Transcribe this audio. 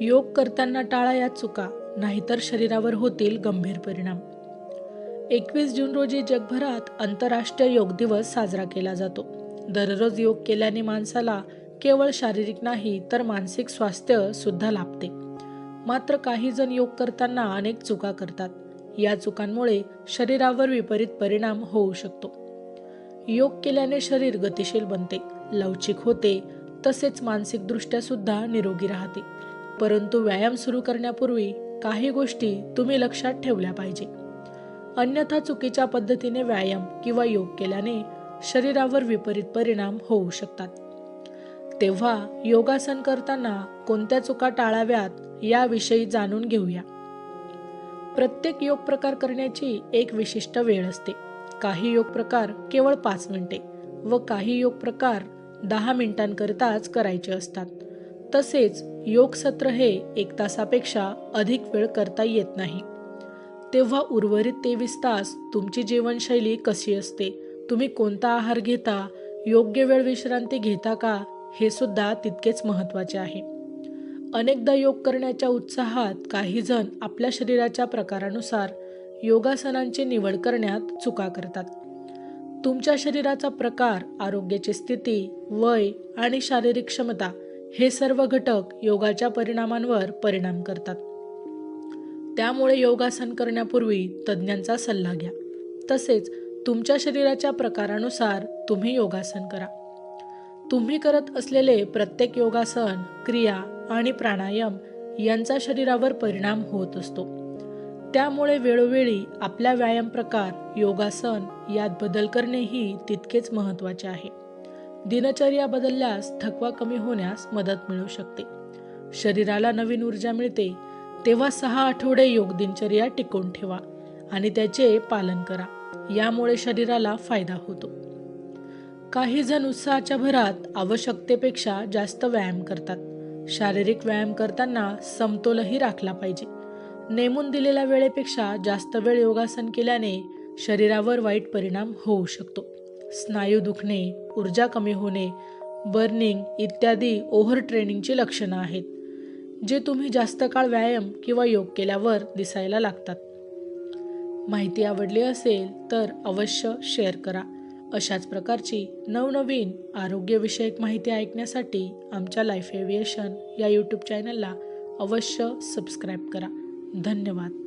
योग करताना टाळा या चुका नाहीतर शरीरावर होतील गंभीर परिणाम. एकवीस जून रोजी जगभरात आंतरराष्ट्रीय योग दिवस साजरा केला जातो. दररोज योग केल्याने माणसाला केवळ शारीरिक नाही तर मानसिक स्वास्थ्य सुद्धा लाभते. मात्र काही जण योग करताना अनेक चुका करतात. या चुकांमुळे शरीरावर विपरीत परिणाम होऊ शकतो. योग केल्याने शरीर गतिशील बनते लवचिक होते तसेच मानसिकदृष्ट्या सुद्धा निरोगी राहते. परंतु व्यायाम सुरू करण्यापूर्वी काही गोष्टी तुम्ही लक्षात ठेवल्या पाहिजे. अन्यथा चुकीच्या पद्धतीने व्यायाम किंवा योग केल्याने शरीरावर विपरीत परिणाम होऊ शकतात. तेव्हा योगासन करताना कोणत्या चुका टाळाव्यात याविषयी जाणून घेऊया. प्रत्येक योग प्रकार करण्याची एक विशिष्ट वेळ असते. काही योग प्रकार केवळ पाच मिनिटे व काही योग प्रकार दहा मिनिटांकरिताच करायचे असतात. तसेच योग सत्र हे एक तासापेक्षा अधिक वेळ करता येत नाही. तेव्हा उर्वरित तेवीस तास तुमची जीवनशैली कशी असते? तुम्ही कोणता आहार घेता? योग्य वेळ विश्रांती घेता का? हे सुद्धा तितकेच महत्त्वाचे आहे. अनेकदा योग करण्याच्या उत्साहात काही जण आपल्या शरीराच्या प्रकारानुसार योगासनांची निवड करण्यात चुका करतात. तुमच्या शरीराचा प्रकार आरोग्याची स्थिती वय आणि शारीरिक क्षमता हे सर्व घटक योगाच्या परिणामांवर परिणाम करतात. त्यामुळे योगासन करण्यापूर्वी तज्ज्ञांचा सल्ला घ्या. तसेच तुमच्या शरीराच्या प्रकारानुसार तुम्ही योगासन करा. तुम्ही करत असलेले प्रत्येक योगासन क्रिया आणि प्राणायाम यांचा शरीरावर परिणाम होत असतो. त्यामुळे वेळोवेळी आपल्या व्यायाम प्रकार योगासन यात बदल करणेही तितकेच महत्त्वाचे आहे. दिनचर्या बदलल्यास थकवा कमी होण्यास मदत मिळू शकते. शरीराला नवीन ऊर्जा मिळते तेव्हा सहा आठवडे योग दिनचर्या टिकून ठेवा आणि त्याचे पालन करा. यामुळे शरीराला फायदा होतो. काही जण उत्साहाच्या भरात आवश्यकतेपेक्षा जास्त व्यायाम करतात. शारीरिक व्यायाम करताना समतोलही राखला पाहिजे. नेमून दिलेल्या वेळेपेक्षा जास्त वेळ योगासन केल्याने शरीरावर वाईट परिणाम होऊ शकतो. स्नायू दुखणे ऊर्जा कमी होणे बर्निंग इत्यादी ओव्हर ट्रेनिंगची लक्षणं आहेत जे तुम्ही जास्त काळ व्यायाम किंवा योग केल्यावर दिसायला लागतात. माहिती आवडली असेल तर अवश्य शेअर करा. अशाच प्रकारची नवनवीन आरोग्यविषयक माहिती ऐकण्यासाठी आमच्या लाईफ एव्हिएशन या यूट्यूब चॅनलला अवश्य सबस्क्राईब करा. धन्यवाद.